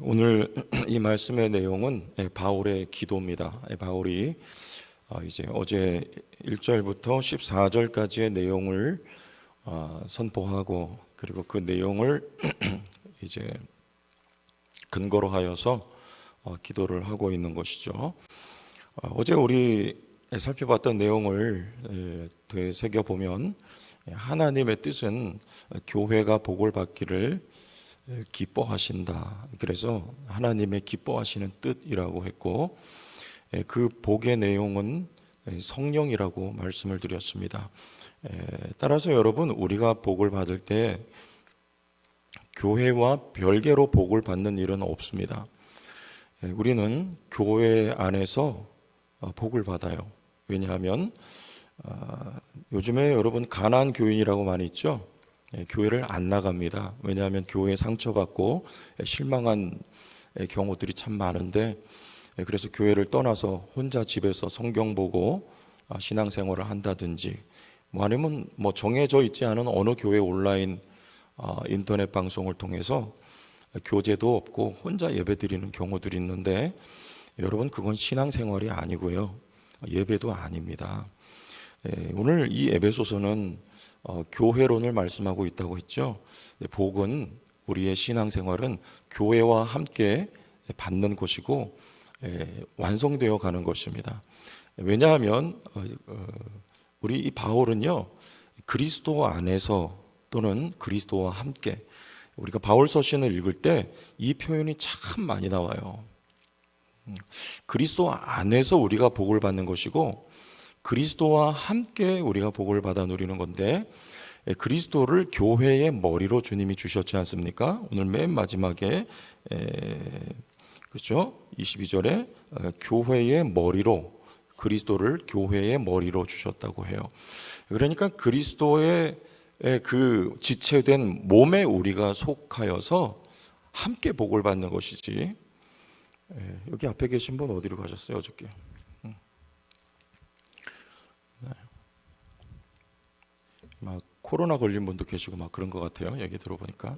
오늘 이 말씀의 내용은 예, 바울의 기도입니다. 예, 바울이 아, 이제 어제 1절부터 14절까지의 내용을 아, 선포하고 그리고 그 내용을 이제 근거로 하여서 어, 기도를 하고 있는 것이죠. 아, 어제 우리 살펴봤던 내용을 예, 되새겨 보면 하나님의 뜻은 교회가 복을 받기를 기뻐하신다. 그래서 하나님의 기뻐하시는 뜻이라고 했고 예, 그 복의 내용은 성령이라고 말씀을 드렸습니다. 예, 따라서 여러분 우리가 복을 받을 때 교회와 별개로 복을 받는 일은 없습니다. 예, 우리는 교회 안에서 어, 복을 받아요. 왜냐하면 아, 요즘에 여러분 가난 교인이라고 많이 있죠. 예, 교회를 안 나갑니다. 왜냐하면 교회에 상처받고 실망한 경우들이 참 많은데 예, 그래서 교회를 떠나서 혼자 집에서 성경 보고 아, 신앙생활을 한다든지 뭐 아니면 뭐 정해져 있지 않은 어느 교회 온라인 아, 인터넷 방송을 통해서 교제도 없고 혼자 예배드리는 경우들이 있는데 여러분 그건 신앙생활이 아니고요 예배도 아닙니다. 예, 오늘 이 에베소서는 어, 교회론을 말씀하고 있다고 했죠. 복은 우리의 신앙생활은 교회와 함께 받는 것이고 예, 완성되어 가는 것입니다. 왜냐하면 어, 어, 우리 이 바울은요 그리스도 안에서 또는 그리스도와 함께 우리가 바울 서신을 읽을 때 이 표현이 참 많이 나와요. 음, 그리스도 안에서 우리가 복을 받는 것이고 그리스도와 함께 우리가 복을 받아 누리는 건데 예, 그리스도를 교회의 머리로 주님이 주셨지 않습니까? 오늘 맨 마지막에 그렇죠? 22절에 어, 교회의 머리로 그리스도를 교회의 머리로 주셨다고 해요. 그러니까 그리스도의 그 지체된 몸에 우리가 속하여서 함께 복을 받는 것이지. 여기 앞에 계신 분 어디로 가셨어요 어저께? 막 코로나 걸린 분도 계시고 막 그런 것 같아요. 얘기 들어보니까.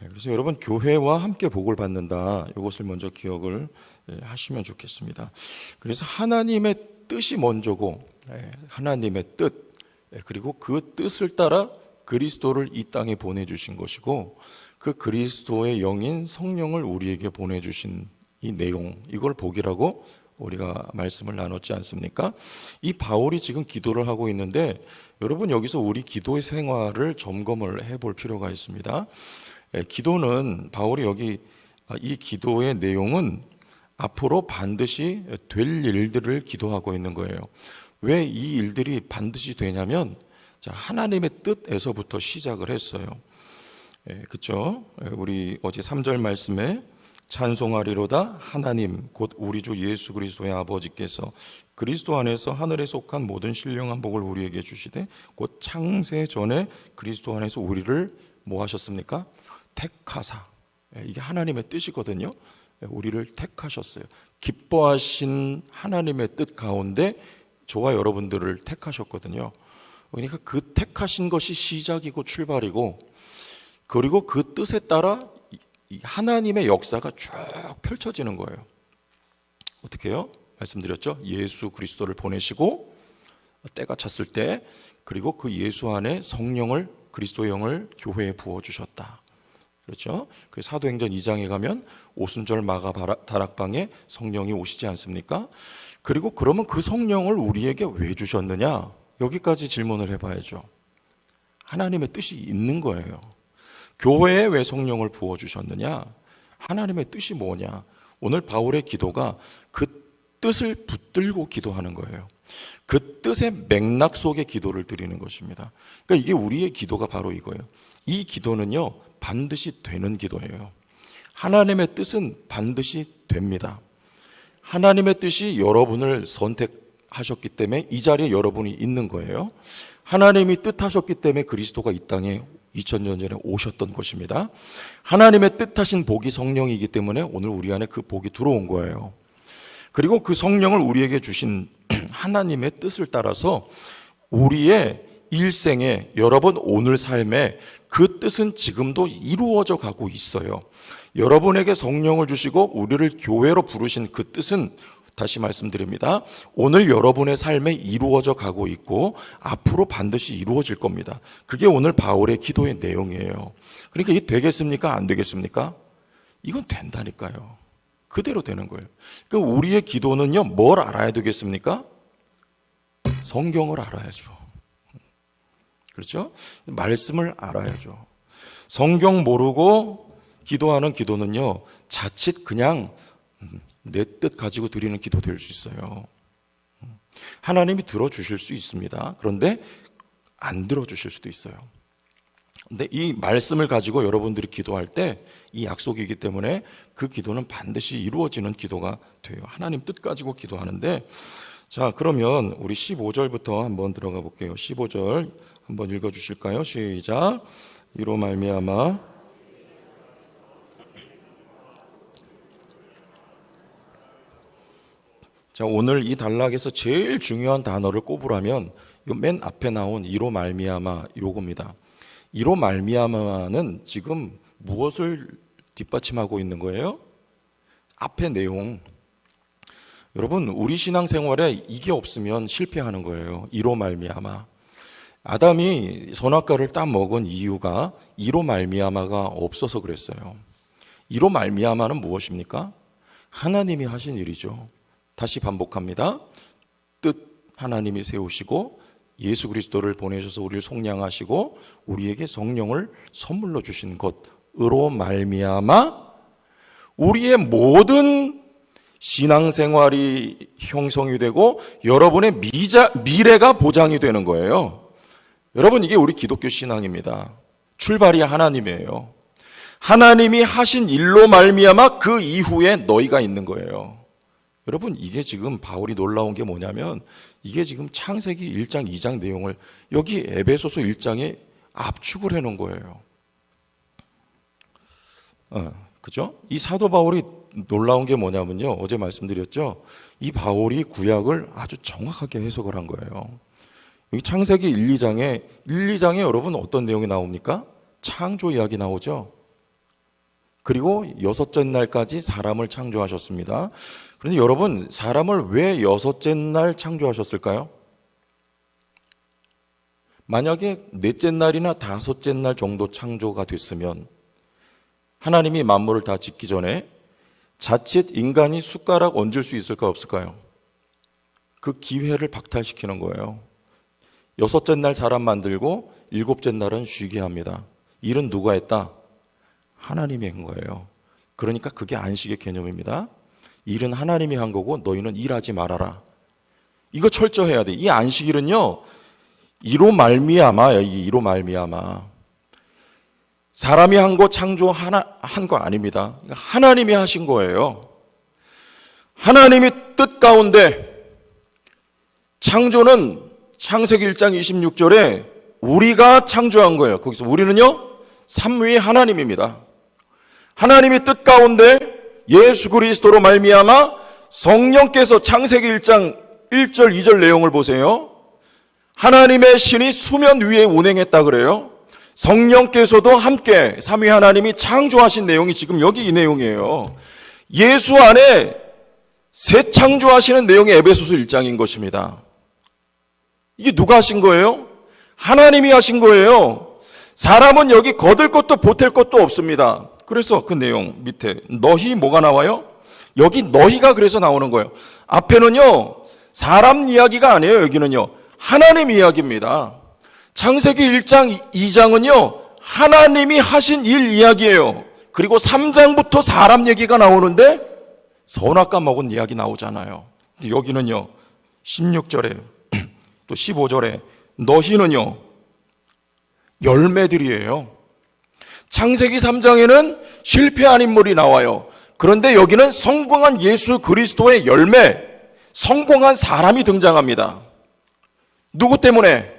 네, 그래서 여러분 교회와 함께 복을 받는다. 이것을 먼저 기억을 예, 하시면 좋겠습니다. 그래서 하나님의 뜻이 먼저고 예, 하나님의 뜻 예, 그리고 그 뜻을 따라 그리스도를 이 땅에 보내주신 것이고 그 그리스도의 영인 성령을 우리에게 보내주신 이 내용 이걸 복이라고 우리가 말씀을 나눴지 않습니까? 이 바울이 지금 기도를 하고 있는데 여러분 여기서 우리 기도의 생활을 점검을 해볼 필요가 있습니다. 예, 기도는 바울이 여기 아, 이 기도의 내용은 앞으로 반드시 될 일들을 기도하고 있는 거예요. 왜 이 일들이 반드시 되냐면 하나님의 뜻에서부터 시작을 했어요. 그렇죠? 우리 어제 3절 말씀에 찬송하리로다 하나님 곧 우리 주 예수 그리스도의 아버지께서 그리스도 안에서 하늘에 속한 모든 신령한 복을 우리에게 주시되 곧 창세 전에 그리스도 안에서 우리를 뭐 하셨습니까? 택하사 예, 이게 하나님의 뜻이거든요. 예, 우리를 택하셨어요. 기뻐하신 하나님의 뜻 가운데 저와 여러분들을 택하셨거든요. 그러니까 그 택하신 것이 시작이고 출발이고 그리고 그 뜻에 따라 하나님의 역사가 쭉 펼쳐지는 거예요. 어떻게 해요? 말씀드렸죠? 예수 그리스도를 보내시고 때가 찼을 때 그리고 그 예수 안에 성령을 그리스도의 영을 교회에 부어 주셨다. 그렇죠? 그 사도행전 2장에 가면 오순절 마가 다락방에 성령이 오시지 않습니까? 그리고 그러면 그 성령을 우리에게 왜 주셨느냐? 여기까지 질문을 해봐야죠. 하나님의 뜻이 있는 거예요. 교회에 왜 성령을 부어 주셨느냐? 하나님의 뜻이 뭐냐? 오늘 바울의 기도가 그 뜻을 붙들고 기도하는 거예요. 그 뜻의 맥락 속에 기도를 드리는 것입니다. 그러니까 이게 우리의 기도가 바로 이거예요. 이 기도는요, 반드시 되는 기도예요. 하나님의 뜻은 반드시 됩니다. 하나님의 뜻이 여러분을 선택하셨기 때문에 이 자리에 여러분이 있는 거예요. 하나님이 뜻하셨기 때문에 그리스도가 이 땅에 2000년 전에 오셨던 것입니다. 하나님의 뜻하신 복이 성령이기 때문에 오늘 우리 안에 그 복이 들어온 거예요. 그리고 그 성령을 우리에게 주신 하나님의 뜻을 따라서 우리의 일생에 여러분 오늘 삶에 그 뜻은 지금도 이루어져 가고 있어요. 여러분에게 성령을 주시고 우리를 교회로 부르신 그 뜻은 다시 말씀드립니다. 오늘 여러분의 삶에 이루어져 가고 있고 앞으로 반드시 이루어질 겁니다. 그게 오늘 바울의 기도의 내용이에요. 그러니까 이게 되겠습니까? 안 되겠습니까? 이건 된다니까요. 그대로 되는 거예요. 그 우리의 기도는요, 뭘 알아야 되겠습니까? 성경을 알아야죠. 그렇죠? 말씀을 알아야죠. 성경 모르고 기도하는 기도는요, 자칫 그냥 내 뜻 가지고 드리는 기도 될 수 있어요. 하나님이 들어주실 수 있습니다. 그런데 안 들어주실 수도 있어요. 근데 이 말씀을 가지고 여러분들이 기도할 때 이 약속이기 때문에 그 기도는 반드시 이루어지는 기도가 돼요. 하나님 뜻 가지고 기도하는데 자, 그러면 우리 15절부터 한번 들어가 볼게요. 15절 한번 읽어 주실까요? 시작. 이로 말미암아 자, 오늘 이 단락에서 제일 중요한 단어를 꼽으라면 맨 앞에 나온 이로 말미암아 요겁니다. 이로 말미암아는 지금 무엇을 뒷받침하고 있는 거예요? 앞에 내용. 여러분, 우리 신앙생활에 이게 없으면 실패하는 거예요. 이로 말미암아. 아담이 선악과를 따 먹은 이유가 이로 말미암아가 없어서 그랬어요. 이로 말미암아는 무엇입니까? 하나님이 하신 일이죠. 다시 반복합니다. 뜻 하나님이 세우시고 예수 그리스도를 보내셔서 우리를 속량하시고 우리에게 성령을 선물로 주신 것으로 말미암아 우리의 모든 신앙생활이 형성이 되고 여러분의 미자, 미래가 보장이 되는 거예요. 여러분 이게 우리 기독교 신앙입니다. 출발이 하나님이에요. 하나님이 하신 일로 말미암아 그 이후에 너희가 있는 거예요. 여러분 이게 지금 바울이 놀라운 게 뭐냐면 이게 지금 창세기 1장 2장 내용을 여기 에베소서 1장에 압축을 해 놓은 거예요. 어, 그죠? 이 사도 바울이 놀라운 게 뭐냐면요. 어제 말씀드렸죠. 이 바울이 구약을 아주 정확하게 해석을 한 거예요. 여기 창세기 1, 2장에 1, 2장에 여러분 어떤 내용이 나옵니까? 창조 이야기 나오죠. 그리고 여섯째 날까지 사람을 창조하셨습니다. 그런데 여러분, 사람을 왜 여섯째 날 창조하셨을까요? 만약에 넷째 날이나 다섯째 날 정도 창조가 됐으면 하나님이 만물을 다 짓기 전에 자칫 인간이 숟가락 얹을 수 있을까 없을까요? 그 기회를 박탈시키는 거예요. 여섯째 날 사람 만들고 일곱째 날은 쉬게 합니다. 일은 누가 했다? 하나님이 한 거예요. 그러니까 그게 안식의 개념입니다. 일은 하나님이 한 거고 너희는 일하지 말아라. 이거 철저해야 돼. 이 안식일은요. 이로 말미암아 이 이로 말미암아 사람이 한 거 창조 하나 한 거 아닙니다. 하나님이 하신 거예요. 하나님이 뜻 가운데 창조는 창세기 1장 26절에 우리가 창조한 거예요. 거기서 우리는요. 삼위 하나님입니다. 하나님의 뜻 가운데 예수 그리스도로 말미암아 성령께서 창세기 1장 1절 2절 내용을 보세요. 하나님의 신이 수면 위에 운행했다 그래요. 성령께서도 함께 삼위 하나님이 창조하신 내용이 지금 여기 이 내용이에요. 예수 안에 새 창조하시는 내용이 에베소서 1장인 것입니다. 이게 누가 하신 거예요? 하나님이 하신 거예요. 사람은 여기 거들 것도 보탤 것도 없습니다. 그래서 그 내용 밑에 너희 뭐가 나와요? 여기 너희가 그래서 나오는 거예요. 앞에는요, 사람 이야기가 아니에요. 여기는요, 하나님 이야기입니다. 창세기 1장, 2장은요, 하나님이 하신 일 이야기예요. 그리고 3장부터 사람 얘기가 나오는데, 선악과 먹은 이야기 나오잖아요. 여기는요, 16절에, 또 15절에, 너희는요, 열매들이에요. 창세기 3장에는 실패한 인물이 나와요. 그런데 여기는 성공한 예수 그리스도의 열매, 성공한 사람이 등장합니다. 누구 때문에?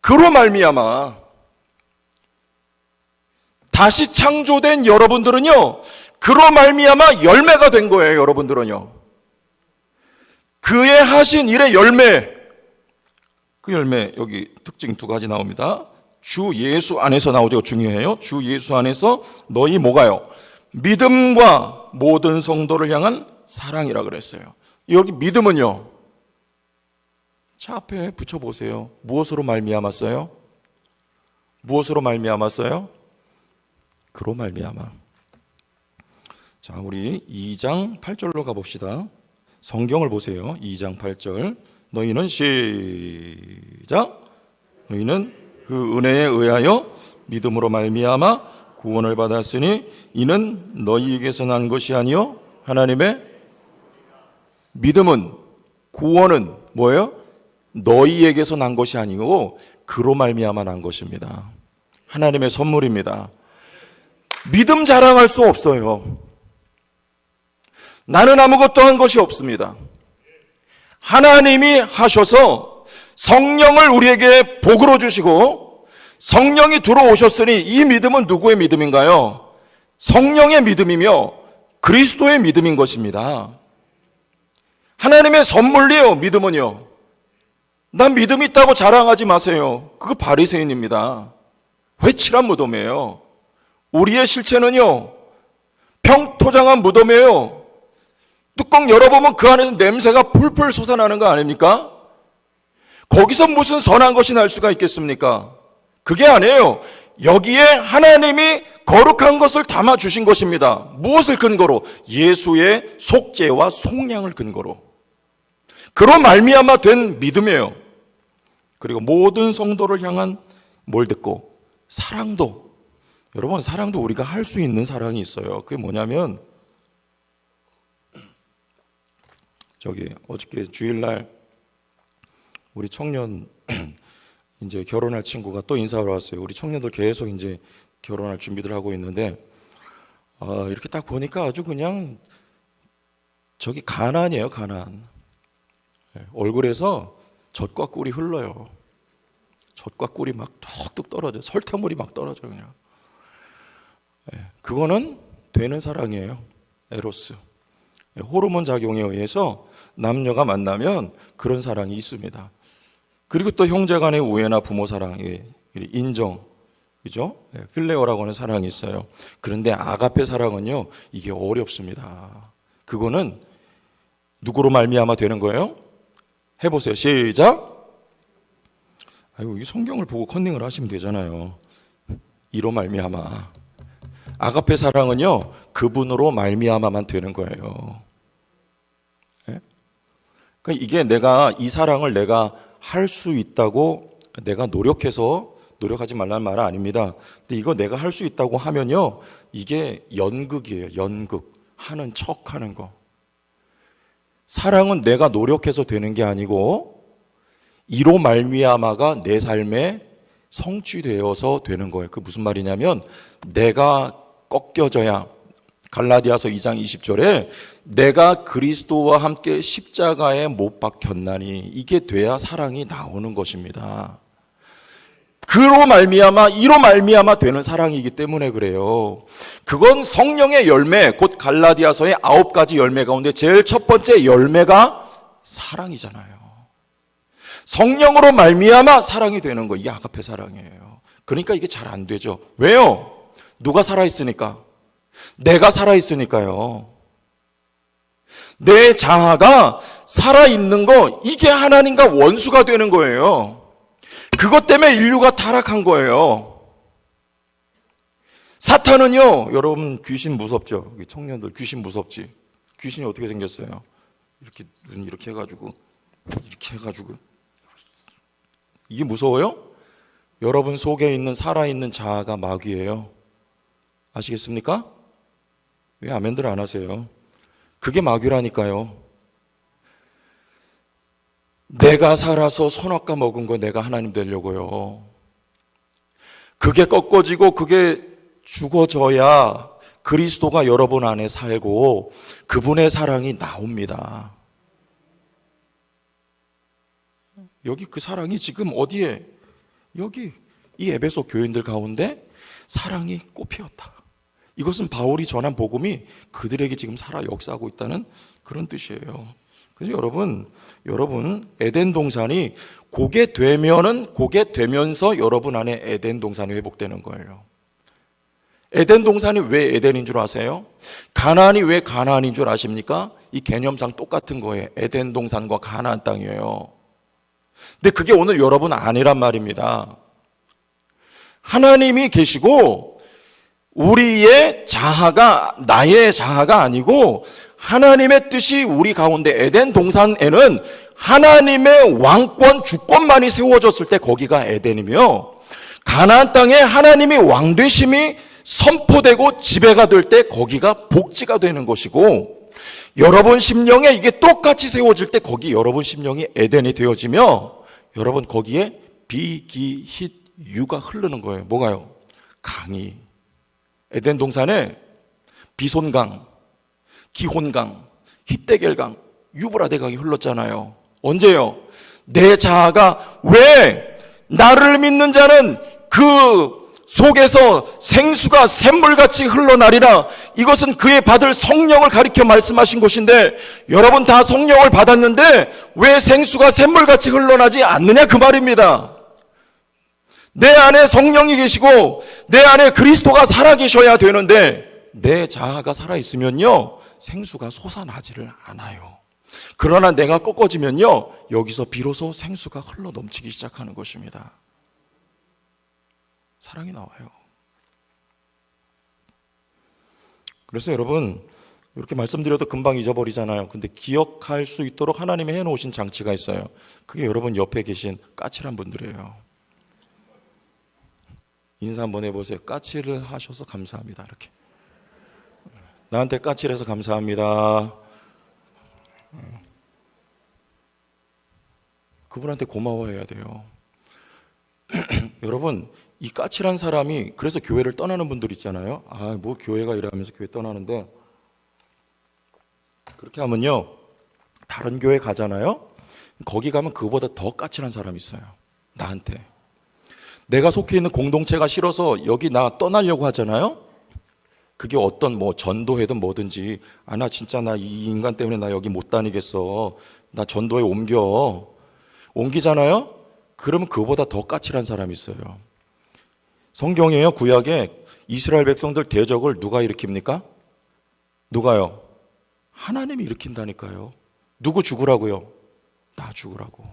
그로 말미암아 다시 창조된 여러분들은요. 그로 말미암아 열매가 된 거예요, 여러분들은요. 그의 하신 일의 열매 그 열매 여기 특징 두 가지 나옵니다. 주 예수 안에서 나오죠. 중요해요. 주 예수 안에서 너희 뭐가요? 믿음과 모든 성도를 향한 사랑이라 그랬어요. 여기 믿음은요. 차 앞에 붙여 보세요. 무엇으로 말미암았어요? 무엇으로 말미암았어요? 그로 말미암아. 자, 우리 2장 8절로 가 봅시다. 성경을 보세요. 2장 8절. 너희는 시작. 너희는 그 은혜에 의하여 믿음으로 말미암아 구원을 받았으니 이는 너희에게서 난 것이 아니요 하나님의 믿음은 구원은 뭐예요? 너희에게서 난 것이 아니고 그로 말미암아 난 것입니다. 하나님의 선물입니다. 믿음 자랑할 수 없어요. 나는 아무것도 한 것이 없습니다. 하나님이 하셔서 성령을 우리에게 복으로 주시고 성령이 들어오셨으니 이 믿음은 누구의 믿음인가요? 성령의 믿음이며 그리스도의 믿음인 것입니다. 하나님의 선물이요, 믿음은요. 난 믿음 있다고 자랑하지 마세요. 그거 바리새인입니다. 회칠한 무덤이에요. 우리의 실체는요. 평토장한 무덤이에요. 뚜껑 열어보면 그 안에서 냄새가 풀풀 솟아나는 거 아닙니까? 거기서 무슨 선한 것이 날 수가 있겠습니까? 그게 아니에요. 여기에 하나님이 거룩한 것을 담아 주신 것입니다. 무엇을 근거로? 예수의 속죄와 속량을 근거로. 그로 말미암아 된 믿음이에요. 그리고 모든 성도를 향한 뭘 듣고 사랑도 여러분 사랑도 우리가 할 수 있는 사랑이 있어요. 그게 뭐냐면 저기 어저께 주일날 우리 청년 이제 결혼할 친구가 또 인사하러 왔어요. 우리 청년들 계속 이제 결혼할 준비들 하고 있는데 아, 이렇게 딱 보니까 아주 그냥 저기 가난이에요, 가난. 예, 얼굴에서 젖과 꿀이 흘러요. 젖과 꿀이 막 뚝뚝 떨어져. 설탕물이 막 떨어져 그냥. 예, 그거는 되는 사랑이에요. 에로스. 예, 호르몬 작용에 의해서 남녀가 만나면 그런 사랑이 있습니다. 그리고 또 형제 간의 우애나 부모 사랑의 인정, 그죠? 예, 필레오라고 하는 사랑이 있어요. 그런데 아가페 사랑은요, 이게 어렵습니다. 그거는 누구로 말미암아 되는 거예요? 해보세요. 시작. 아이고 이 성경을 보고 컨닝을 하시면 되잖아요. 이로 말미암아. 아가페 사랑은요 그분으로 말미암아만 되는 거예요. 예? 그러니까 이게 내가 이 사랑을 내가 할 수 있다고 내가 노력해서 노력하지 말라는 말은 아닙니다. 근데 이거 내가 할 수 있다고 하면요 이게 연극이에요. 연극 하는 척 하는 거. 사랑은 내가 노력해서 되는 게 아니고 이로 말미암아가 내 삶에 성취되어서 되는 거예요. 그 무슨 말이냐면 내가 꺾여져야 갈라디아서 2장 20절에 내가 그리스도와 함께 십자가에 못 박혔나니 이게 돼야 사랑이 나오는 것입니다. 그로 말미암아 이로 말미암아 되는 사랑이기 때문에 그래요. 그건 성령의 열매 곧 갈라디아서의 아홉 가지 열매 가운데 제일 첫 번째 열매가 사랑이잖아요. 성령으로 말미암아 사랑이 되는 거 이게 아가페 사랑이에요. 그러니까 이게 잘 안 되죠. 왜요? 누가 살아 있으니까 내가 살아 있으니까요. 내 자아가 살아 있는 거 이게 하나님과 원수가 되는 거예요. 그것 때문에 인류가 타락한 거예요. 사탄은요, 여러분 귀신 무섭죠? 청년들 귀신 무섭지? 귀신이 어떻게 생겼어요? 이렇게 눈 이렇게 해가지고 이렇게 해가지고 이게 무서워요? 여러분 속에 있는 살아있는 자아가 마귀예요. 아시겠습니까? 왜 아멘들 안 하세요? 그게 마귀라니까요. 내가 살아서 선악과 먹은 거 내가 하나님 되려고요. 그게 꺾어지고 그게 죽어져야 그리스도가 여러분 안에 살고 그분의 사랑이 나옵니다. 여기 그 사랑이 지금 어디에? 여기 이 에베소 교인들 가운데 사랑이 꽃피었다. 이것은 바울이 전한 복음이 그들에게 지금 살아 역사하고 있다는 그런 뜻이에요. 그래서 여러분, 여러분 에덴 동산이 고게 되면은 고게 되면서 여러분 안에 에덴 동산이 회복되는 거예요. 에덴 동산이 왜 에덴인 줄 아세요? 가나안이 왜 가나안인 줄 아십니까? 이 개념상 똑같은 거예요. 에덴 동산과 가나안 땅이에요. 근데 그게 오늘 여러분 아니란 말입니다. 하나님이 계시고 우리의 자아가 나의 자아가 아니고 하나님의 뜻이 우리 가운데 에덴 동산에는 하나님의 왕권 주권만이 세워졌을 때 거기가 에덴이며 가나안 땅에 하나님이 왕 되심이 선포되고 지배가 될 때 거기가 복지가 되는 것이고 여러분 심령에 이게 똑같이 세워질 때 거기 여러분 심령이 에덴이 되어지며 여러분 거기에 비기힛 유가 흐르는 거예요. 뭐가요? 강이 에덴 동산에 비손강, 기혼강, 히데겔강, 유브라데강이 흘렀잖아요. 언제요? 내 자아가 왜 나를 믿는 자는 그 속에서 생수가 샘물같이 흘러나리라. 이것은 그의 받을 성령을 가리켜 말씀하신 것인데 여러분 다 성령을 받았는데 왜 생수가 샘물같이 흘러나지 않느냐 그 말입니다. 내 안에 성령이 계시고 내 안에 그리스도가 살아 계셔야 되는데 내 자아가 살아 있으면요 생수가 솟아나지를 않아요. 그러나 내가 꺾어지면요 여기서 비로소 생수가 흘러 넘치기 시작하는 것입니다. 사랑이 나와요. 그래서 여러분 이렇게 말씀드려도 금방 잊어버리잖아요. 근데 기억할 수 있도록 하나님이 해놓으신 장치가 있어요. 그게 여러분 옆에 계신 까칠한 분들이에요. 인사 한번 해보세요. 까칠을 하셔서 감사합니다. 이렇게. 나한테 까칠해서 감사합니다. 그분한테 고마워해야 돼요. 여러분, 이 까칠한 사람이 그래서 교회를 떠나는 분들 있잖아요. 아, 뭐 교회가 이러면서 교회 떠나는데 그렇게 하면요. 다른 교회 가잖아요. 거기 가면 그보다 더 까칠한 사람이 있어요. 나한테. 내가 속해 있는 공동체가 싫어서 여기 나 떠나려고 하잖아요. 그게 어떤 뭐 전도회든 뭐든지 아 나 진짜 나 이 인간 때문에 나 여기 못 다니겠어. 나 전도회 옮겨. 옮기잖아요. 그러면 그보다 더 까칠한 사람이 있어요. 성경에요 구약에 이스라엘 백성들 대적을 누가 일으킵니까? 누가요? 하나님이 일으킨다니까요. 누구 죽으라고요? 나 죽으라고.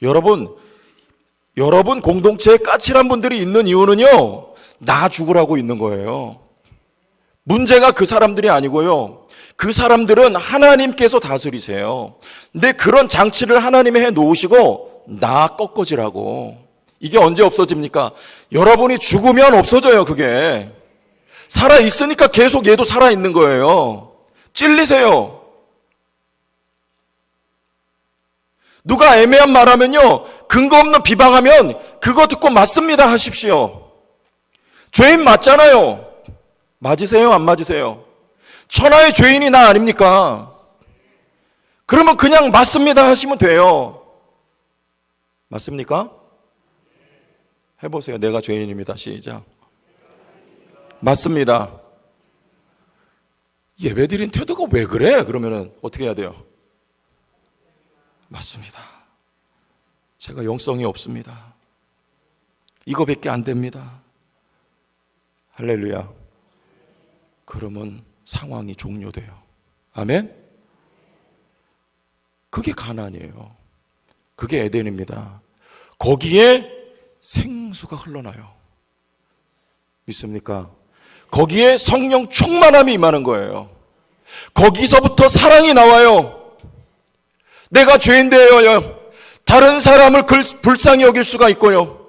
여러분 여러분 공동체에 까칠한 분들이 있는 이유는요, 나 죽으라고 있는 거예요. 문제가 그 사람들이 아니고요. 그 사람들은 하나님께서 다스리세요. 근데 그런 장치를 하나님이 해 놓으시고, 나 꺾어지라고. 이게 언제 없어집니까? 여러분이 죽으면 없어져요, 그게. 살아있으니까 계속 얘도 살아있는 거예요. 찔리세요. 누가 애매한 말하면요, 근거 없는 비방하면 그거 듣고 맞습니다 하십시오. 죄인 맞잖아요. 맞으세요? 안 맞으세요? 천하의 죄인이 나 아닙니까? 그러면 그냥 맞습니다 하시면 돼요. 맞습니까? 해보세요. 내가 죄인입니다. 시작. 맞습니다. 예배드린 태도가 왜 그래? 그러면은 어떻게 해야 돼요? 맞습니다. 제가 영성이 없습니다. 이거밖에 안 됩니다. 할렐루야. 그러면 상황이 종료돼요. 아멘? 그게 가난이에요. 그게 에덴입니다. 거기에 생수가 흘러나요. 믿습니까? 거기에 성령 충만함이 임하는 거예요. 거기서부터 사랑이 나와요. 내가 죄인되어요. 다른 사람을 불쌍히 여길 수가 있고요.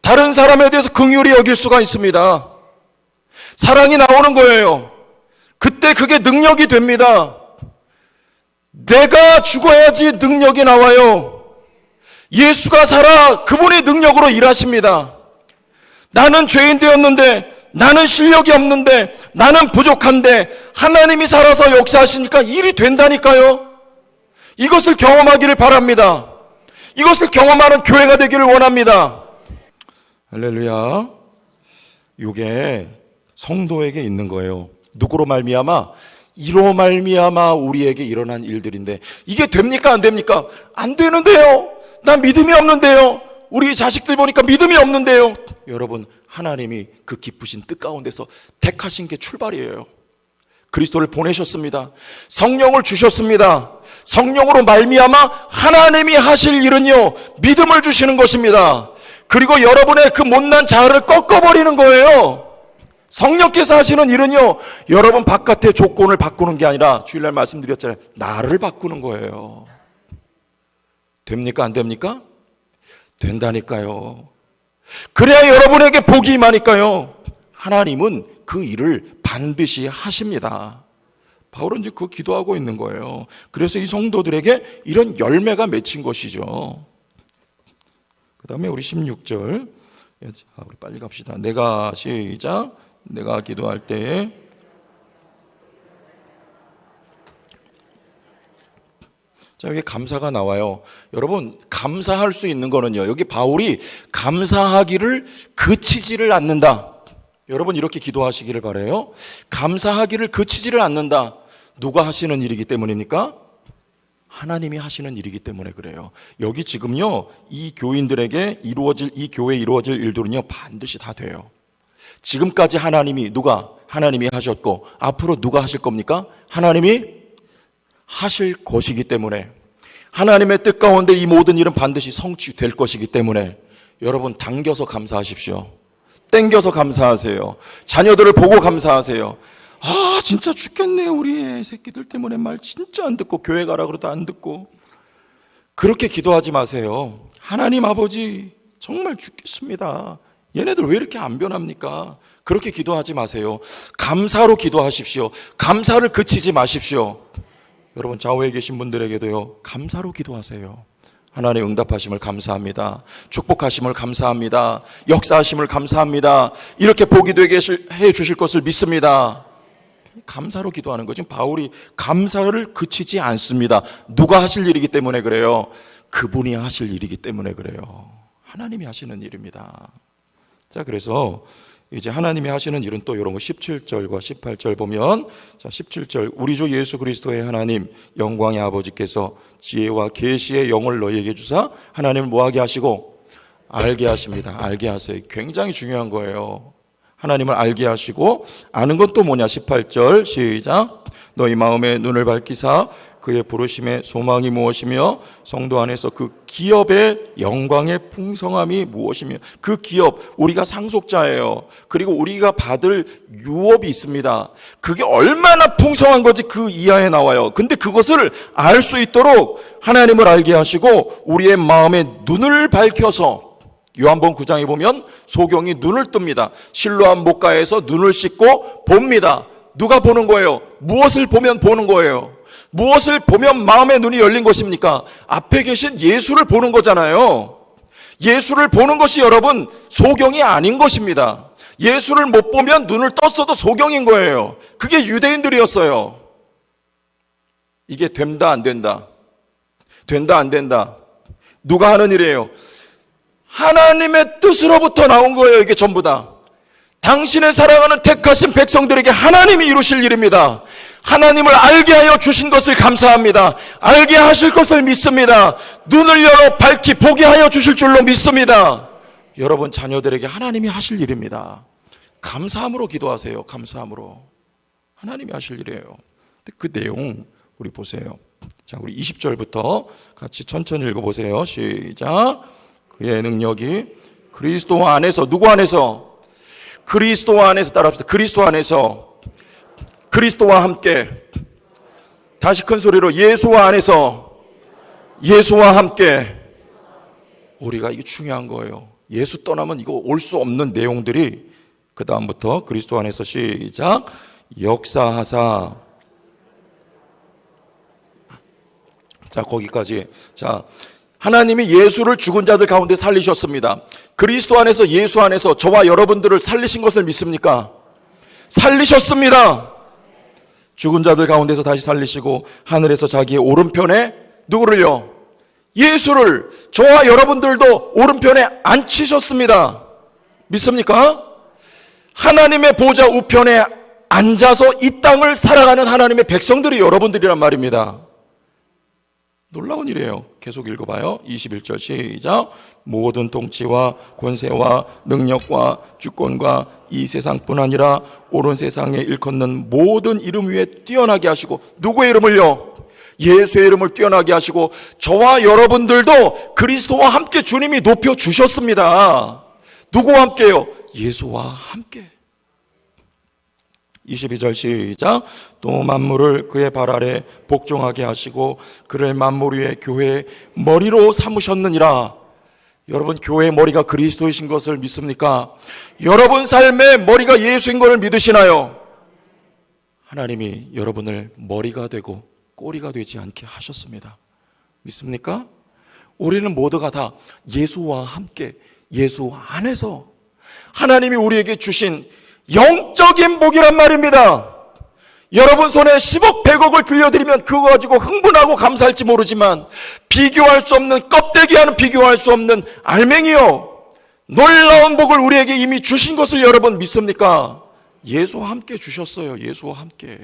다른 사람에 대해서 긍휼히 여길 수가 있습니다. 사랑이 나오는 거예요. 그때 그게 능력이 됩니다. 내가 죽어야지 능력이 나와요. 예수가 살아 그분의 능력으로 일하십니다. 나는 죄인 되었는데 나는 실력이 없는데 나는 부족한데 하나님이 살아서 역사하시니까 일이 된다니까요. 이것을 경험하기를 바랍니다. 이것을 경험하는 교회가 되기를 원합니다. 할렐루야. 이게 성도에게 있는 거예요. 누구로 말미암아 이로 말미암아 우리에게 일어난 일들인데 이게 됩니까 안 됩니까? 안 되는데요. 난 믿음이 없는데요. 우리 자식들 보니까 믿음이 없는데요. 여러분 하나님이 그 기쁘신 뜻 가운데서 택하신 게 출발이에요. 그리스도를 보내셨습니다. 성령을 주셨습니다. 성령으로 말미암아 하나님이 하실 일은요 믿음을 주시는 것입니다. 그리고 여러분의 그 못난 자아를 꺾어버리는 거예요. 성령께서 하시는 일은요, 여러분 바깥의 조건을 바꾸는 게 아니라 주일날 말씀드렸잖아요. 나를 바꾸는 거예요. 됩니까? 안 됩니까? 된다니까요. 그래야 여러분에게 복이 임하니까요. 하나님은 그 일을 반드시 하십니다. 바울은 이제 그 기도하고 있는 거예요. 그래서 이 성도들에게 이런 열매가 맺힌 것이죠. 그 다음에 우리 16절. 자, 우리 빨리 갑시다. 내가 시작. 내가 기도할 때에 자, 여기 감사가 나와요. 여러분, 감사할 수 있는 거는요. 여기 바울이 감사하기를 그치지를 않는다. 여러분, 이렇게 기도하시기를 바래요. 감사하기를 그치지를 않는다. 누가 하시는 일이기 때문입니까? 하나님이 하시는 일이기 때문에 그래요. 여기 지금요, 이 교인들에게 이루어질, 이 교회에 이루어질 일들은요, 반드시 다 돼요. 지금까지 하나님이 누가 하나님이 하셨고 앞으로 누가 하실 겁니까? 하나님이 하실 것이기 때문에 하나님의 뜻 가운데 이 모든 일은 반드시 성취될 것이기 때문에 여러분 당겨서 감사하십시오. 땡겨서 감사하세요. 자녀들을 보고 감사하세요. 아, 진짜 죽겠네. 우리 애 새끼들 때문에 말 진짜 안 듣고 교회 가라 그러도 안 듣고. 그렇게 기도하지 마세요. 하나님 아버지, 정말 죽겠습니다. 얘네들 왜 이렇게 안 변합니까? 그렇게 기도하지 마세요. 감사로 기도하십시오. 감사를 그치지 마십시오. 여러분, 좌우에 계신 분들에게도요, 감사로 기도하세요. 하나님 응답하심을 감사합니다. 축복하심을 감사합니다. 역사하심을 감사합니다. 이렇게 되게 해 주실 것을 믿습니다. 감사로 기도하는 거. 지금 바울이 감사를 그치지 않습니다. 누가 하실 일이기 때문에 그래요. 그분이 하실 일이기 때문에 그래요. 하나님이 하시는 일입니다. 자, 그래서 이제 하나님이 하시는 일은 또 이런 거 17절과 18절 보면 자, 17절 우리 주 예수 그리스도의 하나님 영광의 아버지께서 지혜와 계시의 영을 너희에게 주사 하나님을 뭐하게 하시고 알게 하십니다. 알게 하세요. 굉장히 중요한 거예요. 하나님을 알게 하시고 아는 건 또 뭐냐? 18절 시작. 너희 마음에 눈을 밝히사 그의 부르심의 소망이 무엇이며 성도 안에서 그 기업의 영광의 풍성함이 무엇이며 그 기업 우리가 상속자예요. 그리고 우리가 받을 유업이 있습니다. 그게 얼마나 풍성한 거지 그 이하에 나와요. 근데 그것을 알 수 있도록 하나님을 알게 하시고 우리의 마음에 눈을 밝혀서 요한복음 9장에 보면 소경이 눈을 뜹니다. 실로암 목가에서 눈을 씻고 봅니다. 누가 보는 거예요? 무엇을 보면 보는 거예요? 무엇을 보면 마음의 눈이 열린 것입니까? 앞에 계신 예수를 보는 거잖아요. 예수를 보는 것이 여러분 소경이 아닌 것입니다. 예수를 못 보면 눈을 떴어도 소경인 거예요. 그게 유대인들이었어요. 이게 된다 안 된다. 된다 안 된다. 누가 하는 일이에요? 하나님의 뜻으로부터 나온 거예요. 이게 전부 다. 당신의 사랑하는 택하신 백성들에게 하나님이 이루실 일입니다. 하나님을 알게 하여 주신 것을 감사합니다. 알게 하실 것을 믿습니다. 눈을 열어 밝히 보게 하여 주실 줄로 믿습니다. 여러분 자녀들에게 하나님이 하실 일입니다. 감사함으로 기도하세요. 감사함으로. 하나님이 하실 일이에요. 그 내용 우리 보세요. 자, 우리 20절부터 같이 천천히 읽어 보세요. 시작. 그의 능력이 그리스도 안에서 누구 안에서? 그리스도 안에서 따라합시다. 그리스도 안에서. 그리스도와 함께. 다시 큰 소리로 예수와 안에서. 예수와 함께. 우리가 이게 중요한 거예요. 예수 떠나면 이거 올 수 없는 내용들이 그 다음부터 그리스도 안에서 시작. 역사하사. 자 거기까지. 자 하나님이 예수를 죽은 자들 가운데 살리셨습니다. 그리스도 안에서 예수 안에서 저와 여러분들을 살리신 것을 믿습니까? 살리셨습니다. 죽은 자들 가운데서 다시 살리시고 하늘에서 자기의 오른편에 누구를요? 예수를 저와 여러분들도 오른편에 앉히셨습니다. 믿습니까? 하나님의 보좌 우편에 앉아서 이 땅을 살아가는 하나님의 백성들이 여러분들이란 말입니다. 놀라운 일이에요. 계속 읽어봐요. 21절 시작. 모든 통치와 권세와 능력과 주권과 이 세상뿐 아니라 옳은 세상에 일컫는 모든 이름 위에 뛰어나게 하시고 누구의 이름을요? 예수의 이름을 뛰어나게 하시고 저와 여러분들도 그리스도와 함께 주님이 높여 주셨습니다. 누구와 함께요? 예수와 함께. 22절 시작 또 만물을 그의 발 아래 복종하게 하시고 그를 만물 위에 교회의 머리로 삼으셨느니라 여러분 교회의 머리가 그리스도이신 것을 믿습니까? 여러분 삶의 머리가 예수인 것을 믿으시나요? 하나님이 여러분을 머리가 되고 꼬리가 되지 않게 하셨습니다 믿습니까? 우리는 모두가 다 예수와 함께 예수 안에서 하나님이 우리에게 주신 영적인 복이란 말입니다. 여러분 손에 10억, 100억을 들려드리면 그거 가지고 흥분하고 감사할지 모르지만 비교할 수 없는 껍데기와는 비교할 수 없는 알맹이요. 놀라운 복을 우리에게 이미 주신 것을 여러분 믿습니까? 예수와 함께 주셨어요. 예수와 함께.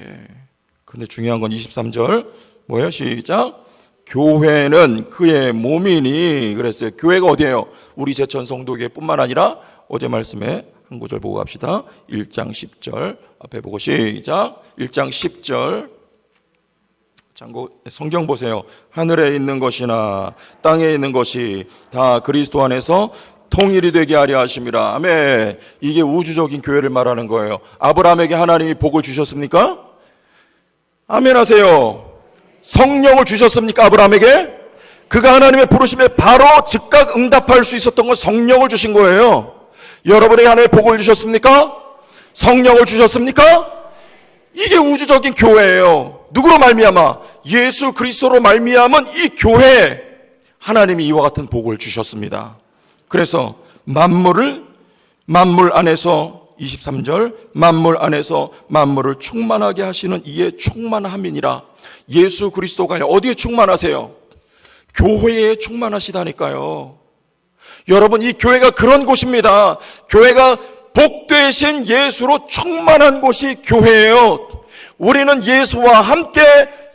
근데 중요한 건 23절. 뭐예요? 시작. 교회는 그의 몸이니 그랬어요. 교회가 어디예요? 우리 제천 성도교회 뿐만 아니라 어제 말씀에 한 구절 보고 갑시다. 1장 10절 앞에 보고 시작. 1장 10절 참고 성경 보세요. 하늘에 있는 것이나 땅에 있는 것이 다 그리스도 안에서 통일이 되게 하려 하심이라. 아멘. 이게 우주적인 교회를 말하는 거예요. 아브라함에게 하나님이 복을 주셨습니까? 아멘 하세요. 성령을 주셨습니까? 아브라함에게? 그가 하나님의 부르심에 바로 즉각 응답할 수 있었던 건 성령을 주신 거예요. 여러분에게 하나님의 복을 주셨습니까? 성령을 주셨습니까? 이게 우주적인 교회예요. 누구로 말미암아? 예수 그리스도로 말미암은 이 교회 하나님이 이와 같은 복을 주셨습니다. 그래서 만물을 만물 안에서 23절 만물 안에서 만물을 충만하게 하시는 이의 충만함이니라. 예수 그리스도가 어디에 충만하세요? 교회에 충만하시다니까요. 여러분 이 교회가 그런 곳입니다. 교회가 복되신 예수로 충만한 곳이 교회예요. 우리는 예수와 함께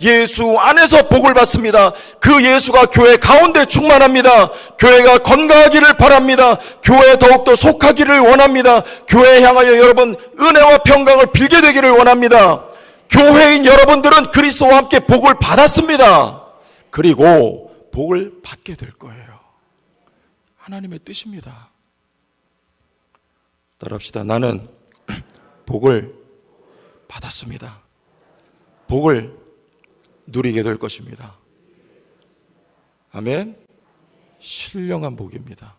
예수 안에서 복을 받습니다. 그 예수가 교회 가운데 충만합니다. 교회가 건강하기를 바랍니다. 교회에 더욱더 속하기를 원합니다. 교회에 향하여 여러분 은혜와 평강을 빌게 되기를 원합니다. 교회인 여러분들은 그리스도와 함께 복을 받았습니다. 그리고 복을 받게 될 거예요. 하나님의 뜻입니다. 따라합시다. 나는 복을 받았습니다. 복을 누리게 될 것입니다. 아멘. 신령한 복입니다.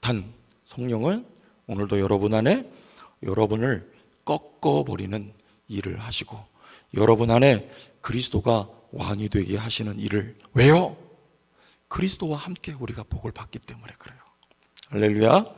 단 성령은 오늘도 여러분 안에 여러분을 꺾어 버리는 일을 하시고 여러분 안에 그리스도가 왕이 되게 하시는 일을 왜요? 그리스도와 함께 우리가 복을 받기 때문에 그래요. 할렐루야.